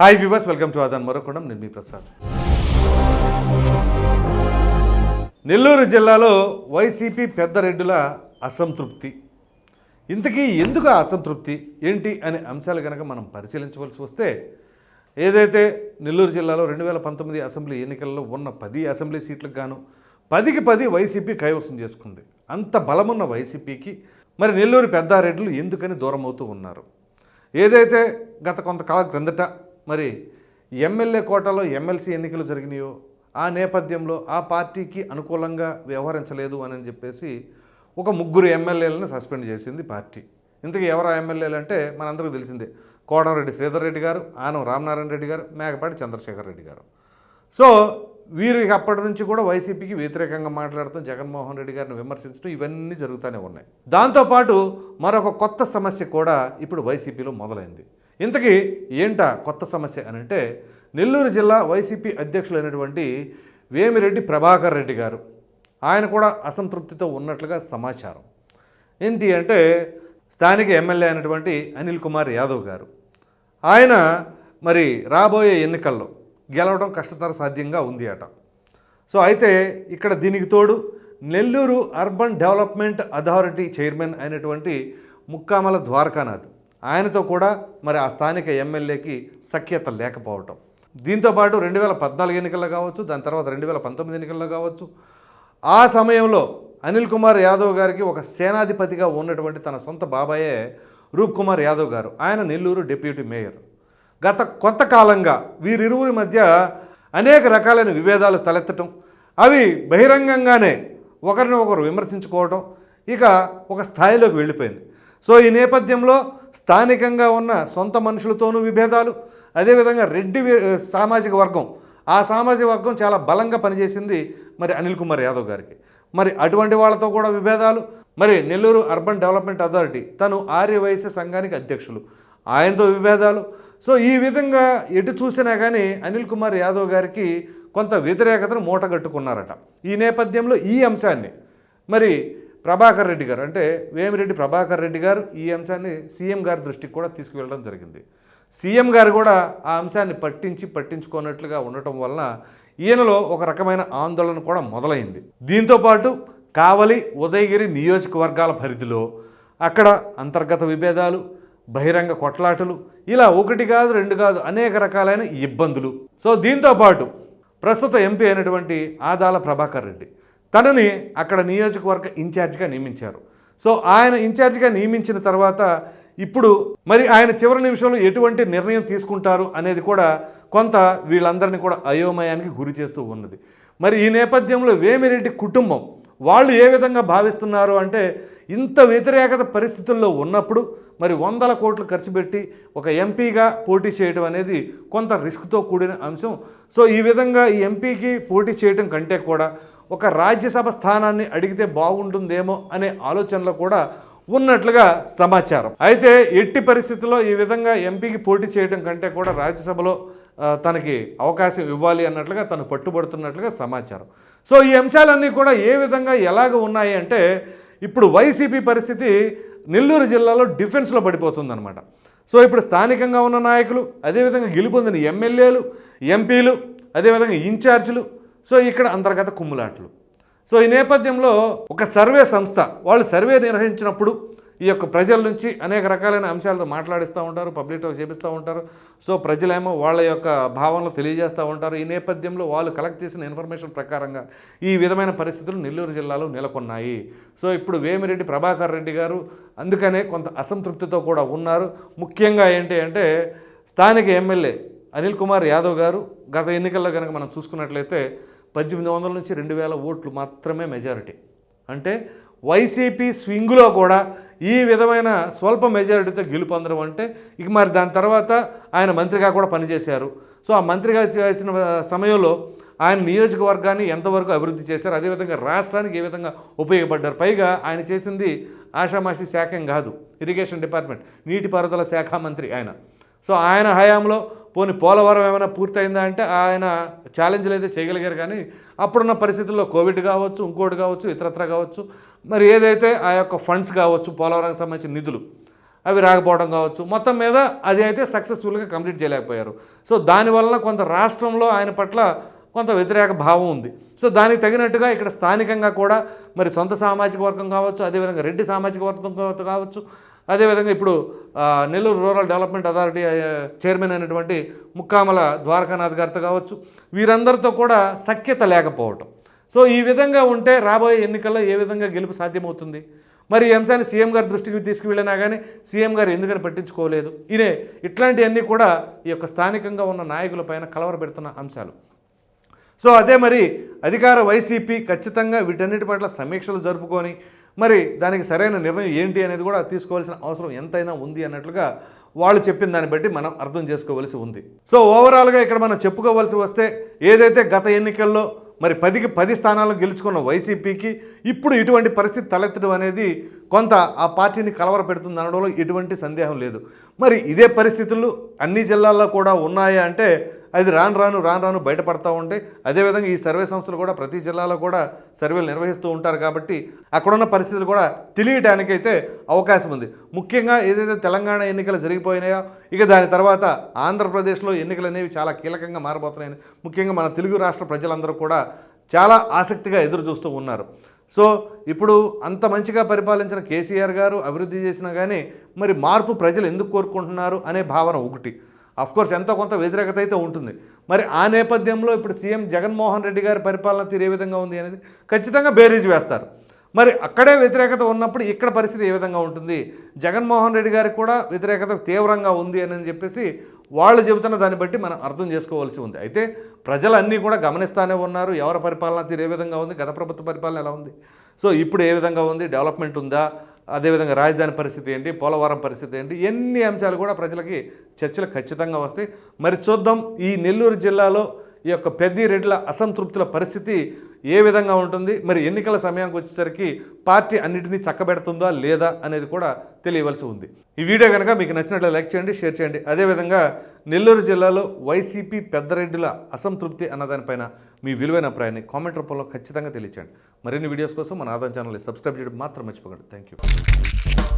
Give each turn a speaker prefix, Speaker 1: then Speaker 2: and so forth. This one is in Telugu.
Speaker 1: హాయ్ వ్యూవర్స్ వెల్కమ్ టు ఆదాన్ మరొకడం నేను మీ ప్రసాద్ నెల్లూరు జిల్లాలో వైసీపీ పెద్దరెడ్డుల అసంతృప్తి. ఇంతకీ ఎందుకు అసంతృప్తి? ఏంటి అనే అంశాలు కనుక మనం పరిశీలించవలసి వస్తే ఏదైతే నెల్లూరు జిల్లాలో రెండు వేల పంతొమ్మిది అసెంబ్లీ ఎన్నికల్లో ఉన్న పది అసెంబ్లీ సీట్లకు గాను పదికి పది వైసీపీ కైవసం చేసుకుంది. అంత బలమున్న వైసీపీకి మరి నెల్లూరు పెద్దారెడ్లు ఎందుకని దూరం అవుతూ ఉన్నారు? ఏదైతే గత కొంతకాలం క్రిందట మరి ఎమ్మెల్యే కోటాలో ఎమ్మెల్సీ ఎన్నికలు జరిగినాయో ఆ నేపథ్యంలో ఆ పార్టీకి అనుకూలంగా వ్యవహరించలేదు అని చెప్పేసి ఒక ముగ్గురు ఎమ్మెల్యేలను సస్పెండ్ చేసింది పార్టీ. ఇంతకీ ఎవరు ఎమ్మెల్యేలు అంటే మనందరికీ తెలిసిందే. కోటరెడ్డి శ్రీధర్ రెడ్డి గారు ఆనం రామనారాయణ రెడ్డి గారు మేకపాటి చంద్రశేఖర్ రెడ్డి గారు. సో వీరికి అప్పటి నుంచి కూడా వైసీపీకి వ్యతిరేకంగా మాట్లాడుతూ జగన్మోహన్ రెడ్డి గారిని విమర్శించడం ఇవన్నీ జరుగుతూనే ఉన్నాయి. దాంతోపాటు మరొక కొత్త సమస్య కూడా ఇప్పుడు వైసీపీలో మొదలైంది. ఇంతకీ ఏంటా కొత్త సమస్య అని అంటే నెల్లూరు జిల్లా వైసీపీ అధ్యక్షులైనటువంటి వేమిరెడ్డి ప్రభాకర్ రెడ్డి గారు. ఆయన కూడా అసంతృప్తితో ఉన్నట్లుగా సమాచారం. ఏంటి అంటే స్థానిక ఎమ్మెల్యే అయినటువంటి అనిల్ కుమార్ యాదవ్ గారు. ఆయన మరి రాబోయే ఎన్నికల్లో గెలవడం కష్టతర సాధ్యంగా ఉంది అట. సో అయితే ఇక్కడ దీనికి తోడు Nellore urban development authority chairman అయినటువంటి ముక్కామల ద్వారకానాథ్ ఆయనతో కూడా మరి ఆ స్థానిక ఎమ్మెల్యేకి సఖ్యత లేకపోవటం. దీంతోపాటు రెండు వేల పద్నాలుగు ఎన్నికల్లో కావచ్చు దాని తర్వాత రెండు వేల పంతొమ్మిది ఎన్నికల్లో కావచ్చు ఆ సమయంలో అనిల్ కుమార్ యాదవ్ గారికి ఒక సేనాధిపతిగా ఉన్నటువంటి తన సొంత బాబాయే రూప్ కుమార్ యాదవ్ గారు. ఆయన నెల్లూరు డిప్యూటీ మేయర్. గత కొంతకాలంగా వీరిరువురి మధ్య అనేక రకాలైన విభేదాలు తలెత్తటం అవి బహిరంగంగానే ఒకరిని ఒకరు విమర్శించుకోవటం ఇక ఒక స్థాయిలోకి వెళ్ళిపోయింది. సో ఈ నేపథ్యంలో స్థానికంగా ఉన్న సొంత మనుషులతోనూ విభేదాలు. అదేవిధంగా రెడ్డి సామాజిక వర్గం. ఆ సామాజిక వర్గం చాలా బలంగా పనిచేసింది మరి అనిల్ కుమార్ యాదవ్ గారికి. మరి అటువంటి వాళ్ళతో కూడా విభేదాలు. మరి నెల్లూరు అర్బన్ డెవలప్మెంట్ అథారిటీ తను ఆర్యవైశ్య సంఘానికి అధ్యక్షులు. ఆయనతో విభేదాలు. సో ఈ విధంగా ఎటు చూసినా కానీ అనిల్ కుమార్ యాదవ్ గారికి కొంత వ్యతిరేకతను మూటగట్టుకున్నారట. ఈ నేపథ్యంలో ఈ అంశాన్ని. మరి ప్రభాకర్ రెడ్డి గారు అంటే వేమిరెడ్డి ప్రభాకర్ రెడ్డి గారు ఈ అంశాన్ని సీఎం గారి దృష్టికి కూడా తీసుకువెళ్ళడం జరిగింది. సీఎం గారు కూడా ఆ అంశాన్ని పట్టించి పట్టించుకోనట్లుగా ఉండటం వలన ఈయనలో ఒక రకమైన ఆందోళన కూడా మొదలైంది. దీంతోపాటు కావలి ఉదయగిరి నియోజకవర్గాల పరిధిలో అక్కడ అంతర్గత విభేదాలు బహిరంగ కొట్లాటలు ఇలా ఒకటి కాదు రెండు కాదు అనేక రకాలైన ఇబ్బందులు. సో దీంతోపాటు ప్రస్తుత ఎంపీ అయినటువంటి ఆదాల ప్రభాకర్ రెడ్డి తనని అక్కడ నియోజకవర్గ ఇన్ఛార్జిగా నియమించారు. సో ఆయన ఇన్ఛార్జిగా నియమించిన తర్వాత ఇప్పుడు మరి ఆయన చివరి నిమిషంలో ఎటువంటి నిర్ణయం తీసుకుంటారు అనేది కూడా కొంత వీళ్ళందరినీ కూడా అయోమయానికి గురి చేస్తూ ఉన్నది. మరి ఈ నేపథ్యంలో వేమిరెడ్డి కుటుంబం వాళ్ళు ఏ విధంగా భావిస్తున్నారు అంటే ఇంత వ్యతిరేకత పరిస్థితుల్లో ఉన్నప్పుడు మరి వందల కోట్లు ఖర్చు పెట్టి ఒక ఎంపీగా పోటీ చేయడం అనేది కొంత రిస్క్తో కూడిన అంశం. సో ఈ విధంగా ఈ ఎంపీకి పోటీ చేయడం కంటే కూడా ఒక రాజ్యసభ స్థానాన్ని అడిగితే బాగుంటుందేమో అనే ఆలోచనలో కూడా ఉన్నట్లుగా సమాచారం. అయితే ఎట్టి పరిస్థితుల్లో ఈ విధంగా ఎంపీకి పోటీ చేయడం కంటే కూడా రాజ్యసభలో తనకి అవకాశం ఇవ్వాలి అన్నట్లుగా తను పట్టుబడుతున్నట్లుగా సమాచారం. సో ఈ అంశాలన్నీ కూడా ఏ విధంగా ఎలాగ ఉన్నాయి అంటే ఇప్పుడు వైసీపీ పరిస్థితి నెల్లూరు జిల్లాలో డిఫెన్స్లో పడిపోతుందన్నమాట. సో ఇప్పుడు స్థానికంగా ఉన్న నాయకులు అదేవిధంగా గెలుపొందిన ఎమ్మెల్యేలు ఎంపీలు అదేవిధంగా ఇన్ఛార్జీలు సో ఇక్కడ అంతర్గత కుమ్ములాట్లు. సో ఈ నేపథ్యంలో ఒక సర్వే సంస్థ వాళ్ళు సర్వే నిర్వహించినప్పుడు ఈ యొక్క ప్రజల నుంచి అనేక రకాలైన అంశాలతో మాట్లాడిస్తూ ఉంటారు పబ్లిక్ టాక్ చేపిస్తూ ఉంటారు. సో ప్రజలేమో వాళ్ళ యొక్క భావనలు తెలియజేస్తూ ఉంటారు. ఈ నేపథ్యంలో వాళ్ళు కలెక్ట్ చేసిన ఇన్ఫర్మేషన్ ప్రకారంగా ఈ విధమైన పరిస్థితులు నెల్లూరు జిల్లాలో నెలకొన్నాయి. సో ఇప్పుడు వేమిరెడ్డి ప్రభాకర్ రెడ్డి గారు అందుకనే కొంత అసంతృప్తితో కూడా ఉన్నారు. ముఖ్యంగా ఏంటి అంటే స్థానిక ఎమ్మెల్యే అనిల్ కుమార్ యాదవ్ గారు గత ఎన్నికల్లో కనుక మనం చూసుకున్నట్లయితే పద్దెనిమిది వందల నుంచి రెండు వేల ఓట్లు మాత్రమే మెజారిటీ. అంటే వైసీపీ స్వింగ్లో కూడా ఈ విధమైన స్వల్ప మెజారిటీతో గెలుపొందడం అంటే ఇక మరి దాని తర్వాత ఆయన మంత్రిగా కూడా పనిచేశారు. సో ఆ మంత్రిగా చేసిన సమయంలో ఆయన నియోజకవర్గాన్ని ఎంతవరకు అభివృద్ధి చేశారు అదేవిధంగా రాష్ట్రానికి ఏ విధంగా ఉపయోగపడ్డారు? పైగా ఆయన చేసింది ఆషామాషి శాఖం కాదు ఇరిగేషన్ డిపార్ట్మెంట్ నీటిపారుదల శాఖ మంత్రి ఆయన. సో ఆయన హయాంలో పోని పోలవరం ఏమైనా పూర్తయిందా అంటే ఆయన ఛాలెంజ్లు అయితే చేయగలిగారు కానీ అప్పుడున్న పరిస్థితుల్లో కోవిడ్ కావచ్చు ఇంకోటి కావచ్చు ఇతరత్ర కావచ్చు మరి ఏదైతే ఆ యొక్క ఫండ్స్ కావచ్చు పోలవరానికి సంబంధించిన నిధులు అవి రాకపోవడం కావచ్చు మొత్తం మీద అది అయితే సక్సెస్ఫుల్గా కంప్లీట్ చేయలేకపోయారు. సో దానివలన కొంత రాష్ట్రంలో ఆయన పట్ల కొంత వ్యతిరేక భావం ఉంది. సో దానికి తగినట్టుగా ఇక్కడ స్థానికంగా కూడా మరి సొంత సామాజిక వర్గం కావచ్చు అదేవిధంగా రెడ్డి సామాజిక వర్గం కావచ్చు అదేవిధంగా ఇప్పుడు Nellore rural development authority chairman అయినటువంటి ముక్కామల ద్వారకానాథ్ గారితో కావచ్చు వీరందరితో కూడా సఖ్యత లేకపోవటం. సో ఈ విధంగా ఉంటే రాబోయే ఎన్నికల్లో ఏ విధంగా గెలుపు సాధ్యమవుతుంది? మరి ఈ అంశాన్ని సీఎం గారి దృష్టికి తీసుకువెళ్ళినా కానీ సీఎం గారు ఎందుకని పట్టించుకోలేదు? ఇదే ఇట్లాంటివన్నీ కూడా ఈ యొక్క స్థానికంగా ఉన్న నాయకుల పైన కలవరపెడుతున్న అంశాలు. సో అదే మరి అధికార వైసీపీ ఖచ్చితంగా వీటన్నిటి పట్ల సమీక్షలు జరుపుకొని మరి దానికి సరైన నిర్ణయం ఏంటి అనేది కూడా తీసుకోవాల్సిన అవసరం ఎంతైనా ఉంది అన్నట్లుగా వాళ్ళు చెప్పిన దాన్ని బట్టి మనం అర్థం చేసుకోవలసి ఉంది. సో ఓవరాల్గా ఇక్కడ మనం చెప్పుకోవాల్సి వస్తే ఏదైతే గత ఎన్నికల్లో మరి పదికి పది స్థానాలు గెలుచుకున్న వైసీపీకి ఇప్పుడు ఇటువంటి పరిస్థితి తలెత్తడం అనేది కొంత ఆ పార్టీని కలవర పెడుతుంది అనడంలో ఎటువంటి సందేహం లేదు. మరి ఇదే పరిస్థితులు అన్ని జిల్లాల్లో కూడా ఉన్నాయా అంటే అది రాను రాను రాను రాను బయటపడతా ఉంటే అదేవిధంగా ఈ సర్వే సంస్థలు కూడా ప్రతి జిల్లాలో కూడా సర్వేలు నిర్వహిస్తూ ఉంటారు కాబట్టి అక్కడున్న పరిస్థితులు కూడా తెలియటానికైతే అవకాశం ఉంది. ముఖ్యంగా ఏదైతే తెలంగాణ ఎన్నికలు జరిగిపోయినాయో ఇక దాని తర్వాత ఆంధ్రప్రదేశ్లో ఎన్నికలు అనేవి చాలా కీలకంగా మారబోతున్నాయని ముఖ్యంగా మన తెలుగు రాష్ట్ర ప్రజలందరూ కూడా చాలా ఆసక్తిగా ఎదురు చూస్తూ ఉన్నారు. సో ఇప్పుడు అంత మంచిగా పరిపాలించిన కేసీఆర్ గారు అభివృద్ధి చేసినా కానీ మరి మార్పు ప్రజలు ఎందుకు కోరుకుంటున్నారు అనే భావన ఒకటి. కోర్స్ ఎంతో కొంత వ్యతిరేకత అయితే ఉంటుంది. మరి ఆ నేపథ్యంలో ఇప్పుడు సీఎం జగన్మోహన్ రెడ్డి గారి పరిపాలన తీరు ఏ విధంగా ఉంది అనేది ఖచ్చితంగా బేరీజ్ వేస్తారు. మరి అక్కడే వ్యతిరేకత ఉన్నప్పుడు ఇక్కడ పరిస్థితి ఏ విధంగా ఉంటుంది? జగన్మోహన్ రెడ్డి గారికి కూడా వ్యతిరేకత తీవ్రంగా ఉంది అని చెప్పేసి వాళ్ళు చెబుతున్న దాన్ని బట్టి మనం అర్థం చేసుకోవాల్సి ఉంది. అయితే ప్రజలన్నీ కూడా గమనిస్తూనే ఉన్నారు. ఎవరి పరిపాలన తీరు ఏ విధంగా ఉంది? గత ప్రభుత్వ పరిపాలన ఎలా ఉంది? సో ఇప్పుడు ఏ విధంగా ఉంది? డెవలప్మెంట్ ఉందా? అదేవిధంగా రాజధాని పరిస్థితి ఏంటి పోలవరం పరిస్థితి ఏంటి ఎన్ని అంశాలు కూడా ప్రజలకి చర్చలు ఖచ్చితంగా వస్తాయి. మరి చూద్దాం ఈ నెల్లూరు జిల్లాలో ఈ యొక్క పెద్దిరెడ్ల అసంతృప్తుల పరిస్థితి ఏ విధంగా ఉంటుంది? మరి ఎన్నికల సమయానికి వచ్చేసరికి పార్టీ అన్నిటినీ చక్కబెడుతుందా లేదా అనేది కూడా తెలియవలసి ఉంది. ఈ వీడియో కనుక మీకు నచ్చినట్లు లైక్ చేయండి షేర్ చేయండి. అదేవిధంగా నెల్లూరు జిల్లాలో వైసీపీ పెద్దరెడ్డిల అసంతృప్తి అన్నదానిపైన మీ విలువైన అభిప్రాయాన్ని కామెంట్ రూపంలో ఖచ్చితంగా తెలియచేయండి. మరిన్ని వీడియోస్ కోసం మన ఆదాయం ఛానల్ని సబ్స్క్రైబ్ చేయడం మాత్రం మర్చిపోకండి. Thank you